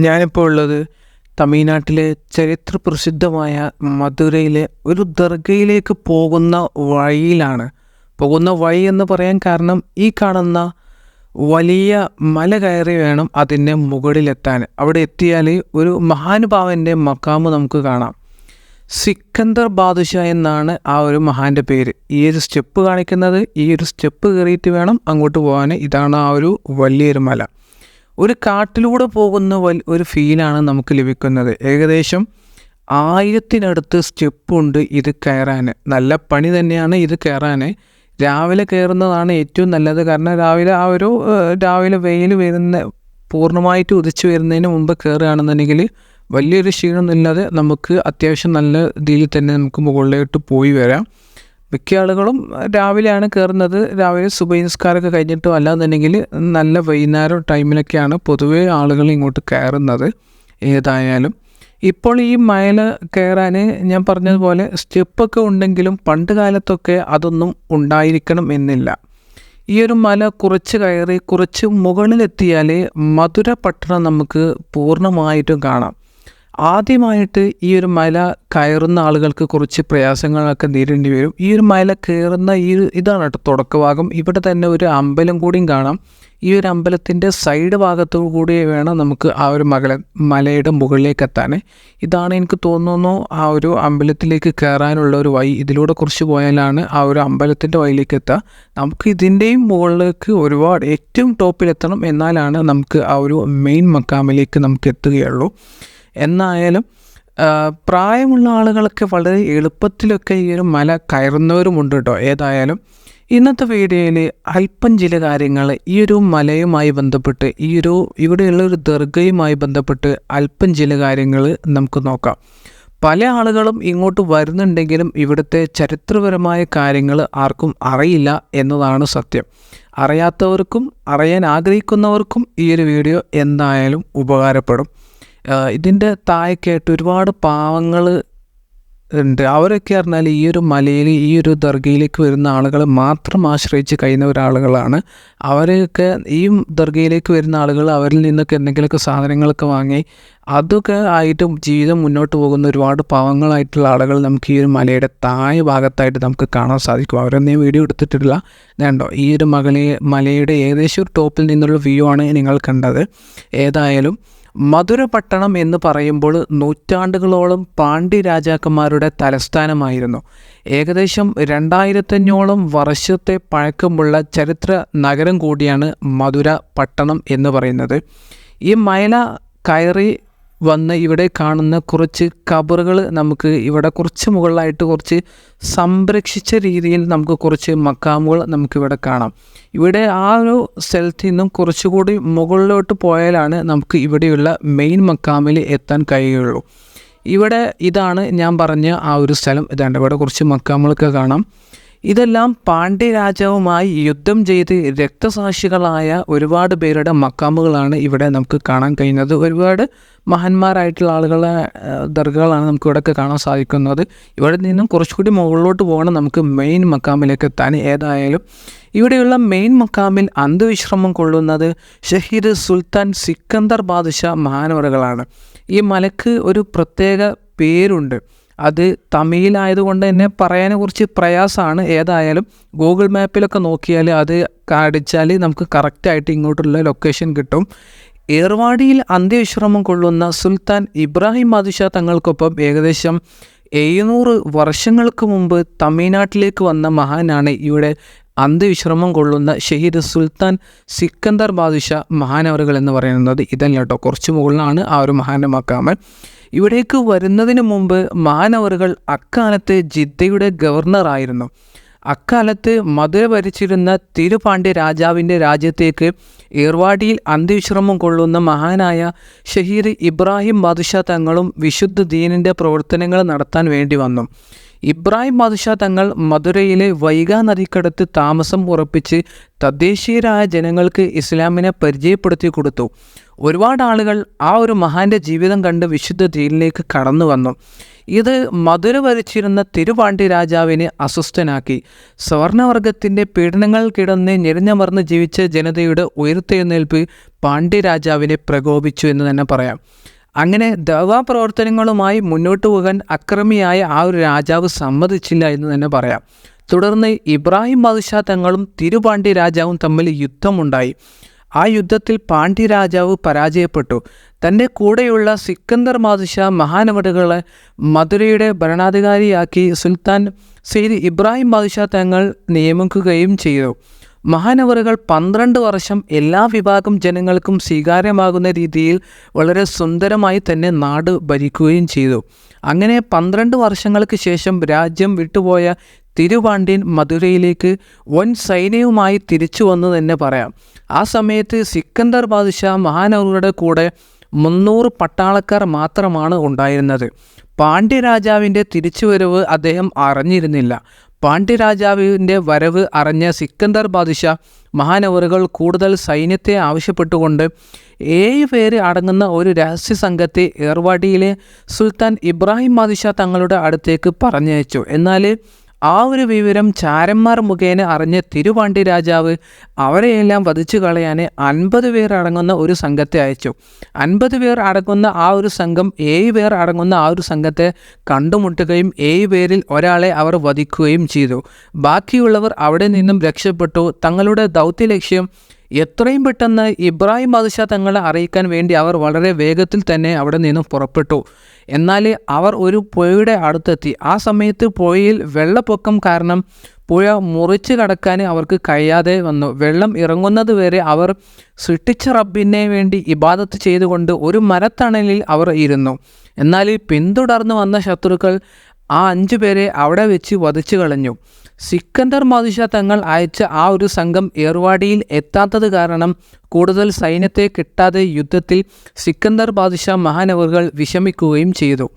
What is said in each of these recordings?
ഞാനിപ്പോൾ ഉള്ളത് തമിഴ്നാട്ടിലെ ചരിത്ര പ്രസിദ്ധമായ മധുരയിലെ ഒരു ദർഗയിലേക്ക് പോകുന്ന വഴിയിലാണ്. പോകുന്ന വഴി എന്ന് പറയാൻ കാരണം ഈ കാണുന്ന വലിയ മല കയറി വേണം അതിന്റെ മുകളിലെത്താൻ. അവിടെ എത്തിയാൽ ഒരു മഹാനുഭാവന്റെ മക്കാമ് നമുക്ക് കാണാം. സിക്കന്ദർ ബാദുഷ എന്നാണ് ആ ഒരു മഹാന്റെ പേര്. ഈ ഒരു സ്റ്റെപ്പ് കാണിക്കുന്നത് ഈ ഒരു സ്റ്റെപ്പ് കയറിയിട്ട് വേണം അങ്ങോട്ട് പോകാൻ. ഇതാണ് ആ ഒരു വലിയൊരു മല. ഒരു കാട്ടിലൂടെ പോകുന്ന ഒരു ഫീലാണ് നമുക്ക് ലഭിക്കുന്നത്. ഏകദേശം ആയിരത്തിനടുത്ത് സ്റ്റെപ്പുണ്ട് ഇത് കയറാൻ. നല്ല പണി തന്നെയാണ് ഇത് കയറാൻ. രാവിലെ കയറുന്നതാണ് ഏറ്റവും നല്ലത്. കാരണം രാവിലെ ആ ഒരു രാവിലെ വെയിൽ വരുന്ന പൂർണമായിട്ട് ഉദിച്ചു വരുന്നതിന് മുമ്പ് കയറുകയാണെന്നുണ്ടെങ്കിൽ വലിയൊരു ക്ഷീണമൊന്നുമില്ലാതെ നമുക്ക് അത്യാവശ്യം നല്ല രീതിയിൽ തന്നെ നമുക്ക് മുകളിലോട്ട് പോയി വരാം. മിക്ക ആളുകളും രാവിലെയാണ് കയറുന്നത്. രാവിലെ സുബൈ കഴിഞ്ഞിട്ടും കഴിഞ്ഞിട്ടോ അല്ലാന്നുണ്ടെങ്കിൽ നല്ല വൈകുന്നേരം ടൈമിലൊക്കെയാണ് പൊതുവേ ആളുകൾ ഇങ്ങോട്ട് കയറുന്നത് ഏതായാലും. ഇപ്പോൾ ഈ മയൽ കയറാൻ ഞാൻ പറഞ്ഞതുപോലെ സ്റ്റെപ്പൊക്കെ ഉണ്ടെങ്കിലും പണ്ട് കാലത്തൊക്കെ അതൊന്നും ഉണ്ടായിരിക്കണം എന്നില്ല. ഈ ഒരു മല കുറച്ച് കയറി കുറച്ച് മുകളിലെത്തിയാൽ മധുര പട്ടണം നമുക്ക് പൂർണമായിട്ടും കാണാം. ആദ്യമായിട്ട് ഈ ഒരു മല കയറുന്ന ആളുകൾക്ക് കുറച്ച് പ്രയാസങ്ങളൊക്കെ നേരിടേണ്ടി വരും. ഈ ഒരു മല കയറുന്ന ഈ ഇതാണ് കേട്ടോ തുടക്കഭാഗം. ഇവിടെ തന്നെ ഒരു അമ്പലം കൂടിയും കാണാം. ഈ ഒരു അമ്പലത്തിന്റെ സൈഡ് ഭാഗത്തു കൂടി വേണം നമുക്ക് ആ ഒരു മകള മലയുടെ മുകളിലേക്ക് എത്താൻ. ഇതാണ് എനിക്ക് തോന്നുന്നു ആ ഒരു അമ്പലത്തിലേക്ക് കയറാനുള്ള ഒരു വഴി. ഇതിലൂടെ കുറച്ച് പോയാലാണ് ആ ഒരു അമ്പലത്തിന്റെ വഴിയിലേക്ക് എത്തുക. നമുക്ക് ഇതിന്റെയും മുകളിലേക്ക് ഒരുപാട് ഏറ്റവും ടോപ്പിലെത്തണം എന്നാലാണ് നമുക്ക് ആ ഒരു മെയിൻ മക്കാമിലേക്ക് നമുക്ക് എത്തുകയുള്ളൂ. എന്നായാലും പ്രായമുള്ള ആളുകളൊക്കെ വളരെ എളുപ്പത്തിലൊക്കെ ഈ ഒരു മല കയറുന്നവരുമുണ്ട് കേട്ടോ. ഏതായാലും ഇന്നത്തെ വീഡിയോയിൽ അല്പം ചില കാര്യങ്ങൾ ഈ ഒരു മലയുമായി ബന്ധപ്പെട്ട് ഈ ഒരു ഇവിടെയുള്ള ഒരു ദർഗയുമായി ബന്ധപ്പെട്ട് അല്പം ചില കാര്യങ്ങൾ നമുക്ക് നോക്കാം. പല ആളുകളും ഇങ്ങോട്ട് വരുന്നുണ്ടെങ്കിലും ഇവിടുത്തെ ചരിത്രപരമായ കാര്യങ്ങൾ ആർക്കും അറിയില്ല എന്നതാണ് സത്യം. അറിയാത്തവർക്കും അറിയാൻ ആഗ്രഹിക്കുന്നവർക്കും ഈ ഒരു വീഡിയോ എന്തായാലും ഉപകാരപ്പെടും. ഇതിന്റെ താഴേക്കായിട്ട് ഒരുപാട് പാവങ്ങൾ ഉണ്ട്. അവരൊക്കെ പറഞ്ഞാൽ ഈ ഒരു മലയിൽ ഈ ഒരു ദർഗയിലേക്ക് വരുന്ന ആളുകൾ മാത്രം ആശ്രയിച്ച് കഴിയുന്ന ഒരാളുകളാണ്. അവരൊക്കെ ഈ ദർഗയിലേക്ക് വരുന്ന ആളുകൾ അവരിൽ നിന്നൊക്കെ എന്തെങ്കിലുമൊക്കെ സാധനങ്ങളൊക്കെ വാങ്ങി അതൊക്കെ ആയിട്ട് ജീവിതം മുന്നോട്ട് പോകുന്ന ഒരുപാട് പാവങ്ങളായിട്ടുള്ള ആളുകൾ നമുക്ക് ഈ ഒരു മലയുടെ താഴെ ഭാഗത്തായിട്ട് നമുക്ക് കാണാൻ സാധിക്കും. അവരൊന്നും വീഡിയോ എടുത്തിട്ടില്ല. വേണ്ടോ ഈ ഒരു മകളെ മലയുടെ ഏകദേശം ഒരു ടോപ്പിൽ നിന്നുള്ള വ്യൂ ആണ് നിങ്ങൾ കണ്ടത്. ഏതായാലും മധുര പട്ടണം എന്ന് പറയുമ്പോൾ നൂറ്റാണ്ടുകളോളം പാണ്ഡ്യ രാജാക്കന്മാരുടെ തലസ്ഥാനമായിരുന്നു. ഏകദേശം രണ്ടായിരത്തഞ്ഞോളം വർഷത്തെ പഴക്കമുള്ള ചരിത്ര നഗരം കൂടിയാണ് മധുര പട്ടണം എന്ന് പറയുന്നത്. ഈ മൈല കയറി വന്ന് ഇവിടെ കാണുന്ന കുറച്ച് കബറുകൾ നമുക്ക് ഇവിടെ കുറച്ച് മുകളിലായിട്ട് കുറച്ച് സംരക്ഷിച്ച രീതിയിൽ നമുക്ക് കുറച്ച് മക്കാമുകൾ നമുക്കിവിടെ കാണാം. ഇവിടെ ആ ഒരു സ്ഥലത്ത് നിന്നും കുറച്ചുകൂടി മുകളിലോട്ട് പോയാലാണ് നമുക്ക് ഇവിടെയുള്ള മെയിൻ മക്കാമിൽ എത്താൻ കഴിയുള്ളൂ. ഇവിടെ ഇതാണ് ഞാൻ പറഞ്ഞ ആ ഒരു സ്ഥലം. ഇതാണ്ട് ഇവിടെ കുറച്ച് മക്കാമുകളൊക്കെ കാണാം. ഇതെല്ലാം പാണ്ഡ്യ രാജാവുമായി യുദ്ധം ചെയ്ത് രക്തസാക്ഷികളായ ഒരുപാട് പേരുടെ മക്കാമുകളാണ് ഇവിടെ നമുക്ക് കാണാൻ കഴിയുന്നത്. ഒരുപാട് മഹന്മാരായിട്ടുള്ള ആളുകളെ ദർഗകളാണ് നമുക്ക് ഇവിടെയൊക്കെ കാണാൻ സാധിക്കുന്നത്. ഇവിടെ നിന്നും കുറച്ചുകൂടി മുകളിലോട്ട് പോകണം നമുക്ക് മെയിൻ മക്കാമിലേക്ക് എത്താൻ. ഏതായാലും ഇവിടെയുള്ള മെയിൻ മക്കാമിൽ അന്ത്യവിശ്രമം കൊള്ളുന്നത് ഷഹീദ് സുൽത്താൻ സിക്കന്ദർ ബാദുഷ മഹാനവറുകളാണ് ഈ മലക്ക് ഒരു പ്രത്യേക പേരുണ്ട്. അത് തമിഴിലായതുകൊണ്ട് തന്നെ പറയാനെ കുറിച്ച് പ്രയാസമാണ്. ഏതായാലും ഗൂഗിൾ മാപ്പിലൊക്കെ നോക്കിയാൽ അത് കാണിച്ചാൽ നമുക്ക് കറക്റ്റായിട്ട് ഇങ്ങോട്ടുള്ള ലൊക്കേഷൻ കിട്ടും. ഏർവാടിയിൽ അന്ത്യവിശ്രമം കൊള്ളുന്ന സുൽത്താൻ ഇബ്രാഹിം മാദിഷ തങ്ങൾക്കൊപ്പം ഏകദേശം എഴുന്നൂറ് വർഷങ്ങൾക്ക് മുമ്പ് തമിഴ്നാട്ടിലേക്ക് വന്ന മഹാനാണ് ഇവിടെ അന്ത്യവിശ്രമം കൊള്ളുന്ന ഷഹീദ് സുൽത്താൻ സിക്കന്ദർ ബാദിഷ മഹാനവറുകൾ എന്ന് പറയുന്നത്. ഇതല്ല കേട്ടോ കുറച്ച് മുകളിലാണ് ആ ഒരു മഹാനമാക്കാമൻ മക്കാമൻ ഇവിടേക്ക് വരുന്നതിന് മുമ്പ് മാനവറുകൾ അക്കാലത്ത് ജിദ്ദയുടെ ഗവർണറായിരുന്നു അക്കാലത്ത് മധുര ഭരിച്ചിരുന്ന തിരുപാണ്ഡ്യ രാജാവിന്റെ രാജ്യത്തേക്ക് ഏർവാടിയിൽ അന്ത്യവിശ്രമം കൊള്ളുന്ന മഹാനായ ഷഹീർ ഇബ്രാഹിം ബാദുഷാ തങ്ങളും വിശുദ്ധ ദീനിന്റെ പ്രവർത്തനങ്ങൾ നടത്താൻ വേണ്ടി വന്നു. ഇബ്രാഹിം ബാദ്ഷാ തങ്ങൾ മധുരയിലെ വൈഗാ നദിക്കടുത്ത് താമസം ഉറപ്പിച്ച് തദ്ദേശീയരായ ജനങ്ങൾക്ക് ഇസ്ലാമിനെ പരിചയപ്പെടുത്തി കൊടുത്തു. ഒരുപാട് ആളുകൾ ആ ഒരു മഹാന്റെ ജീവിതം കണ്ട് വിശുദ്ധ തീരിലേക്ക് കടന്നു വന്നു. ഇത് മധുര ഭരിച്ചിരുന്ന തിരുപാണ്ഡ്യ രാജാവിനെ അസ്വസ്ഥനാക്കി. സവർണവർഗത്തിന്റെ പീഡനങ്ങൾ കിടന്ന് ഞെരിഞ്ഞമർന്ന് ജീവിച്ച ജനതയുടെ ഉയർത്തെഴുന്നേൽപ്പ് പാണ്ഡ്യ രാജാവിനെ പ്രകോപിച്ചു എന്ന് തന്നെ പറയാം. അങ്ങനെ ദവാ പ്രവർത്തനങ്ങളുമായി മുന്നോട്ട് പോകാൻ അക്രമിയായ ആ ഒരു രാജാവ് സമ്മതിച്ചില്ല എന്ന് തന്നെ പറയാം. തുടർന്ന് ഇബ്രാഹിം ബാദ്ഷാ തങ്ങളും തിരുപാണ്ഡ്യ രാജാവും തമ്മിൽ യുദ്ധമുണ്ടായി. ആ യുദ്ധത്തിൽ പാണ്ഡ്യ രാജാവ് പരാജയപ്പെട്ടു. തന്റെ കൂടെയുള്ള സിക്കന്ദർ ബാദുഷാ മഹാനവടുകളെ മധുരയുടെ ഭരണാധികാരിയാക്കി സുൽത്താൻ സെയ്ദ് ഇബ്രാഹിം ബാദ്ഷാ തങ്ങൾ നിയമിക്കുകയും ചെയ്തു. മഹാനവറുകൾ പന്ത്രണ്ട് വർഷം എല്ലാ വിഭാഗം ജനങ്ങൾക്കും സ്വീകാര്യമാകുന്ന രീതിയിൽ വളരെ സുന്ദരമായി തന്നെ നാട് ഭരിക്കുകയും ചെയ്തു. അങ്ങനെ പന്ത്രണ്ട് വർഷങ്ങൾക്ക് ശേഷം രാജ്യം വിട്ടുപോയ തിരുവാണ്ടിൻ മധുരയിലേക്ക് വൻ സൈന്യവുമായി തിരിച്ചു വന്നു തന്നെ പറയാം. ആ സമയത്ത് സിക്കന്ദർ ബാദുഷാ മഹാനവറുടെ കൂടെ മുന്നൂറ് പട്ടാളക്കാർ മാത്രമാണ് ഉണ്ടായിരുന്നത്. പാണ്ഡ്യരാജാവിന്റെ തിരിച്ചുവരവ് അദ്ദേഹം അറിഞ്ഞിരുന്നില്ല. പാണ്ഡ്യരാജാവിന്റെ വരവ് അറിഞ്ഞ സിക്കന്ദർ ബാദിഷ മഹാനവറുകൾ കൂടുതൽ സൈന്യത്തെ ആവശ്യപ്പെട്ടുകൊണ്ട് ഏഴ് പേര് അടങ്ങുന്ന ഒരു രഹസ്യ സംഘത്തെ ഏർവാടിയിലെ സുൽത്താൻ ഇബ്രാഹിം ബാദിഷ തങ്ങളുടെ അടുത്തേക്ക് പറഞ്ഞയച്ചു. എന്നാൽ ആ ഒരു വിവരം ചാരന്മാർ മുഖേന അറിഞ്ഞ തിരുവാണ്ടി രാജാവ് അവരെയെല്ലാം വധിച്ചു കളയാൻ അൻപത് പേർ അടങ്ങുന്ന ഒരു സംഘത്തെ അയച്ചു. അൻപത് പേർ അടങ്ങുന്ന ആ ഒരു സംഘം ഏഴ് പേർ അടങ്ങുന്ന ആ ഒരു സംഘത്തെ കണ്ടുമുട്ടുകയും ഏഴ് പേരിൽ ഒരാളെ അവർ വധിക്കുകയും ചെയ്തു. ബാക്കിയുള്ളവർ അവിടെ നിന്നും രക്ഷപ്പെട്ടു. തങ്ങളുടെ ദൗത്യ ലക്ഷ്യം എത്രയും പെട്ടെന്ന് ഇബ്രാഹിം ബാദുഷാ തങ്ങളെ അറിയിക്കാൻ വേണ്ടി അവർ വളരെ വേഗത്തിൽ തന്നെ അവിടെ നിന്നും പുറപ്പെട്ടു. എന്നാൽ അവർ ഒരു പുഴയുടെ അടുത്തെത്തി. ആ സമയത്ത് പുഴയിൽ വെള്ളപ്പൊക്കം കാരണം പുഴ മുറിച്ച് കടക്കാൻ അവർക്ക് കഴിയാതെ വന്നു. വെള്ളം ഇറങ്ങുന്നത് വരെ അവർ സൃഷ്ടിച്ച റബ്ബിനെ വേണ്ടി ഇബാദത്ത് ചെയ്തുകൊണ്ട് ഒരു മരത്തണലിൽ അവർ ഇരുന്നു. എന്നാൽ പിന്തുടർന്ന് വന്ന ശത്രുക്കൾ ആ അഞ്ചു പേരെ അവിടെ വെച്ച് വധിച്ചു കളഞ്ഞു സിക്കന്ദർ മാദിഷ തങ്ങൾ അയച്ച ആ ഒരു സംഘം ഏർവാടിയിൽ എത്താത്തത് കാരണം കൂടുതൽ സൈന്യത്തെ കിട്ടാതെ യുദ്ധത്തിൽ സിക്കന്ദർ ബാദിഷ മഹാനവറുകൾ വിഷമിക്കുകയും ചെയ്തു.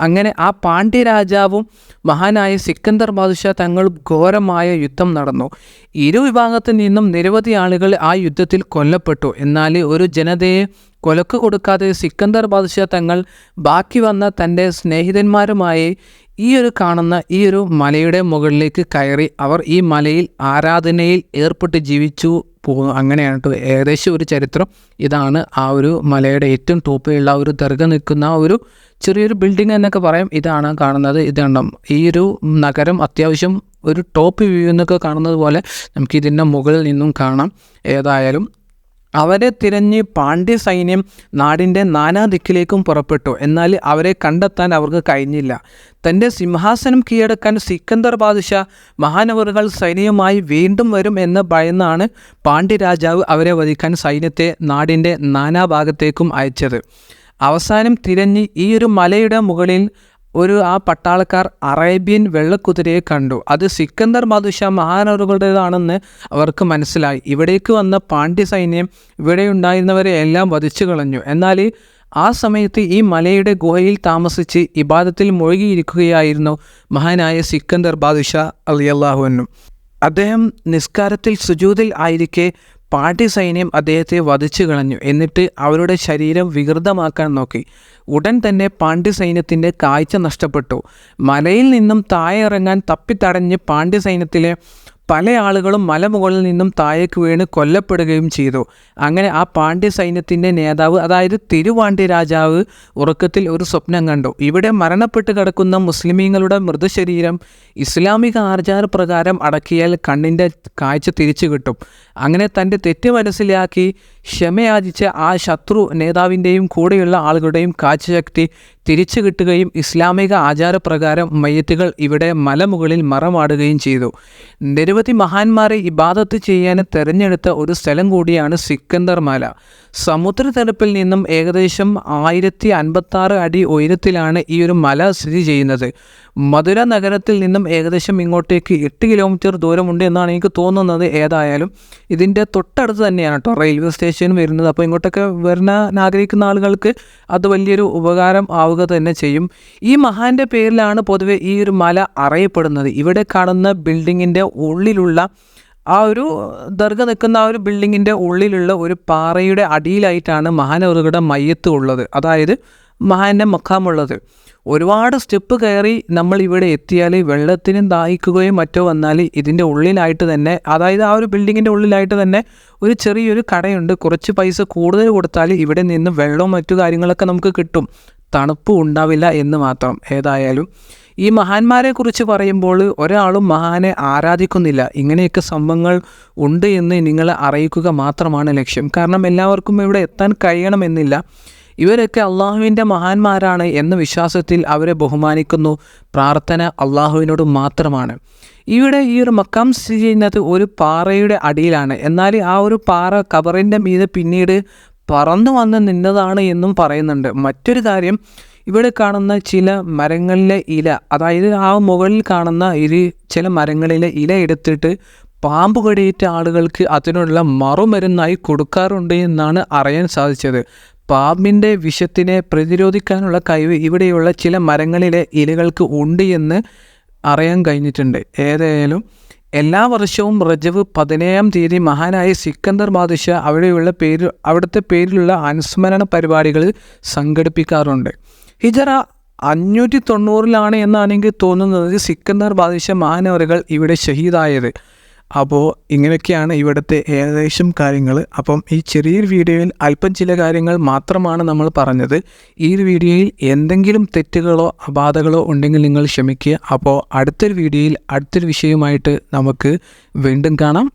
അങ്ങനെ ആ പാണ്ഡ്യ രാജാവും മഹാനായ സിക്കന്ദർ ബാദുഷ തങ്ങളും ഘോരമായ യുദ്ധം നടന്നു. ഇരു വിഭാഗത്തിൽ നിന്നും നിരവധി ആളുകൾ ആ യുദ്ധത്തിൽ കൊല്ലപ്പെട്ടു. എന്നാൽ ഒരു ജനതയെ കൊലക്ക് കൊടുക്കാതെ സിക്കന്ദർ ബാദുഷ തങ്ങൾ ബാക്കി വന്ന തന്റെ സ്നേഹിതന്മാരുമായി ഈ ഒരു കാണുന്ന ഈ ഒരു മലയുടെ മുകളിലേക്ക് കയറി അവർ ഈ മലയിൽ ആരാധനയിൽ ഏർപ്പെട്ട് ജീവിച്ചു പോകുന്നു അങ്ങനെയാണ് ഏകദേശം ഒരു ചരിത്രം. ഇതാണ് ആ ഒരു മലയുടെ ഏറ്റവും ടോപ്പിലുള്ള ഒരു ദർഗ നിൽക്കുന്ന ഒരു ചെറിയൊരു ബിൽഡിംഗ് എന്നൊക്കെ പറയാം. ഇതാണ് കാണുന്നത്. ഇതാണ് ഈ ഒരു നഗരം അത്യാവശ്യം ഒരു ടോപ്പ് വ്യൂ എന്നൊക്കെ കാണുന്നത് പോലെ നമുക്ക് ഇതിന്റെ മുകളിൽ നിന്നും കാണാം. ഏതായാലും അവരെ തിരഞ്ഞ് പാണ്ഡ്യ സൈന്യം നാടിന്റെ നാനാ ദിക്കിലേക്കും പുറപ്പെട്ടു. എന്നാൽ അവരെ കണ്ടെത്താൻ അവർക്ക് കഴിഞ്ഞില്ല. തന്റെ സിംഹാസനം കീഴടക്കാൻ സിക്കന്ദർ ബാദുഷ മഹാനവറുകൾ സൈന്യവുമായി വീണ്ടും വരും എന്ന് ഭയന്നാണ് പാണ്ഡ്യരാജാവ് അവരെ വധിക്കാൻ സൈന്യത്തെ നാടിന്റെ നാനാഭാഗത്തേക്കും അയച്ചത്. അവസാനം തിരഞ്ഞ് ഈ ഒരു മലയുടെ മുകളിൽ ഒരു ആ പട്ടാളക്കാർ അറേബ്യൻ വെള്ളക്കുതിരയെ കണ്ടു. അത് സിക്കന്ദർ ബാദുഷ മഹാനവറുകളുടേതാണെന്ന് അവർക്ക് മനസ്സിലായി. ഇവിടേക്ക് വന്ന പാണ്ഡ്യ സൈന്യം ഇവിടെ ഉണ്ടായിരുന്നവരെ എല്ലാം വധിച്ചു കളഞ്ഞു എന്നാൽ ആ സമയത്ത് ഈ മലയുടെ ഗുഹയിൽ താമസിച്ച് ഇബാദത്തിൽ മുഴുകിയിരിക്കുകയായിരുന്നു മഹാനായ സിക്കന്ദർ ബാദുഷാ അലിയല്ലാഹുവിനും അദ്ദേഹം നിസ്കാരത്തിൽ സുജൂതിൽ ആയിരിക്കെ പാട്ടി സൈന്യം അദ്ദേഹത്തെ വധിച്ചു കളഞ്ഞു. എന്നിട്ട് അവരുടെ ശരീരം വികൃതമാക്കാൻ നോക്കി. ഉടൻ തന്നെ പാണ്ഡ്യ സൈന്യത്തിന്റെ കാഴ്ച നഷ്ടപ്പെട്ടു. മലയിൽ നിന്നും താഴെ ഇറങ്ങാൻ തപ്പിത്തടഞ്ഞ് പാണ്ഡ്യ സൈന്യത്തിലെ പല ആളുകളും മലമുകളിൽ നിന്നും താഴേക്ക് വീണ് കൊല്ലപ്പെടുകയും ചെയ്തു. അങ്ങനെ ആ പാണ്ഡ്യ സൈന്യത്തിന്റെ നേതാവ് അതായത് തിരുവാണ്ടി രാജാവ് ഉറക്കത്തിൽ ഒരു സ്വപ്നം കണ്ടു. ഇവിടെ മരണപ്പെട്ട് കിടക്കുന്ന മുസ്ലിമീങ്ങളുടെ മൃതശരീരം ഇസ്ലാമിക ആചാരപ്രകാരം അടക്കിയാൽ കണ്ണിന്റെ കാഴ്ച തിരിച്ചു കിട്ടും. അങ്ങനെ തന്റെ തെറ്റ് മനസ്സിലാക്കി ക്ഷമയാചിച്ച ആ ശത്രു നേതാവിന്റെയും കൂടെയുള്ള ആളുകളുടെയും കാഴ്ചശക്തി തിരിച്ചു കിട്ടുകയും ഇസ്ലാമിക ആചാരപ്രകാരം മയ്യത്തുകൾ ഇവിടെ മലമുകളിൽ മറമാടുകയും ചെയ്തു. നിരവധി മഹാന്മാരെ ഇബാദത്ത് ചെയ്യാൻ തെരഞ്ഞെടുത്ത ഒരു സ്ഥലം കൂടിയാണ് സിക്കന്ദർ മല സമുദ്രതലപ്പിൽ നിന്നും ഏകദേശം ആയിരത്തി അൻപത്താറ് അടി ഉയരത്തിലാണ് ഈ ഒരു മല സ്ഥിതി ചെയ്യുന്നത്. മധുര നഗരത്തിൽ നിന്നും ഏകദേശം ഇങ്ങോട്ടേക്ക് എട്ട് കിലോമീറ്റർ ദൂരമുണ്ട് എന്നാണ് എനിക്ക് തോന്നുന്നത് ഏതായാലും. ഇതിന്റെ തൊട്ടടുത്ത് തന്നെയാണ് കേട്ടോ റെയിൽവേ സ്റ്റേഷൻ വരുന്നത്. അപ്പോൾ ഇങ്ങോട്ടൊക്കെ വരാൻ ആഗ്രഹിക്കുന്ന ആളുകൾക്ക് അത് വലിയൊരു ഉപകാരം ആവുക തന്നെ ചെയ്യും. ഈ മഹാന്റെ പേരിലാണ് പൊതുവെ ഈ ഒരു മല അറിയപ്പെടുന്നത്. ഇവിടെ കാണുന്ന ബിൽഡിങ്ങിന്റെ ഉള്ളിലുള്ള ആ ഒരു ദർഗ നിൽക്കുന്ന ആ ഒരു ബിൽഡിങ്ങിന്റെ ഉള്ളിലുള്ള ഒരു പാറയുടെ അടിയിലായിട്ടാണ് മഹാനവറുകളുടെ മയ്യത്ത് ഉള്ളത്. അതായത് മഹാന്റെ മക്കാമുള്ളത് ഒരുപാട് സ്റ്റെപ്പ് കയറി നമ്മൾ ഇവിടെ എത്തിയാൽ വെള്ളത്തിനും ദാഹിക്കുകയോ മറ്റോ വന്നാൽ ഇതിന്റെ ഉള്ളിലായിട്ട് തന്നെ അതായത് ആ ഒരു ബിൽഡിങ്ങിന്റെ ഉള്ളിലായിട്ട് തന്നെ ഒരു ചെറിയൊരു കടയുണ്ട്. കുറച്ച് പൈസ കൂടുതൽ കൊടുത്താൽ ഇവിടെ നിന്ന് വെള്ളവും മറ്റു കാര്യങ്ങളൊക്കെ നമുക്ക് കിട്ടും. തണുപ്പും ഉണ്ടാവില്ല എന്ന് മാത്രം. ഏതായാലും ഈ മഹാന്മാരെ കുറിച്ച് പറയുമ്പോൾ ഒരാളും മഹാനെ ആരാധിക്കുന്നില്ല. ഇങ്ങനെയൊക്കെ സംഭവങ്ങൾ ഉണ്ട് എന്ന് നിങ്ങളെ അറിയിക്കുക മാത്രമാണ് ലക്ഷ്യം. കാരണം എല്ലാവർക്കും ഇവിടെ എത്താൻ കഴിയണമെന്നില്ല. ഇവരൊക്കെ അള്ളാഹുവിന്റെ മഹാന്മാരാണ് എന്ന വിശ്വാസത്തിൽ അവരെ ബഹുമാനിക്കുന്നു. പ്രാർത്ഥന അള്ളാഹുവിനോട് മാത്രമാണ്. ഇവിടെ ഈ ഒരു മക്കാം സ്ഥിതി ചെയ്യുന്നത് ഒരു പാറയുടെ അടിയിലാണ്. എന്നാൽ ആ ഒരു പാറ കബറിന്റെ മീതെ പിന്നീട് പറന്നു വന്ന് നിന്നതാണ് എന്നും പറയുന്നുണ്ട്. മറ്റൊരു കാര്യം ഇവിടെ കാണുന്ന ചില മരങ്ങളിലെ ഇല അതായത് ആ മുകളിൽ കാണുന്ന ഇരു ചില മരങ്ങളിലെ ഇല എടുത്തിട്ട് പാമ്പ് കടിയേറ്റ ആളുകൾക്ക് അതിനുള്ള മറുമരുന്നായി കൊടുക്കാറുണ്ട് എന്നാണ് അറിയാൻ സാധിച്ചത്. പാമ്പിന്റെ വിഷത്തിനെ പ്രതിരോധിക്കാനുള്ള കഴിവ് ഇവിടെയുള്ള ചില മരങ്ങളിലെ ഇലകൾക്ക് ഉണ്ട് എന്ന് അറിയാൻ കഴിഞ്ഞിട്ടുണ്ട്. ഏതായാലും എല്ലാ വർഷവും റജവ് പതിനേഴാം തീയതി മഹാനായ സിക്കന്ദർ ബാദുഷ അവിടെയുള്ള പേര് അവിടുത്തെ പേരിലുള്ള അനുസ്മരണ പരിപാടികൾ സംഘടിപ്പിക്കാറുണ്ട്. ഹിജറ അഞ്ഞൂറ്റി തൊണ്ണൂറിലാണ് എന്നാണെങ്കിൽ തോന്നുന്നത് സിക്കന്ദർ ബാധിച്ച മഹാനവറുകൾ ഇവിടെ ഷഹീദായത്. അപ്പോൾ ഇങ്ങനെയൊക്കെയാണ് ഇവിടുത്തെ ഏകദേശം കാര്യങ്ങൾ അപ്പം ഈ ചെറിയൊരു വീഡിയോയിൽ അല്പം ചില കാര്യങ്ങൾ മാത്രമാണ് നമ്മൾ പറഞ്ഞത്. ഈ ഒരു വീഡിയോയിൽ എന്തെങ്കിലും തെറ്റുകളോ അപാധകളോ ഉണ്ടെങ്കിൽ നിങ്ങൾ ക്ഷമിക്കുക. അപ്പോൾ അടുത്തൊരു വീഡിയോയിൽ അടുത്തൊരു വിഷയവുമായിട്ട് നമുക്ക് വീണ്ടും കാണാം.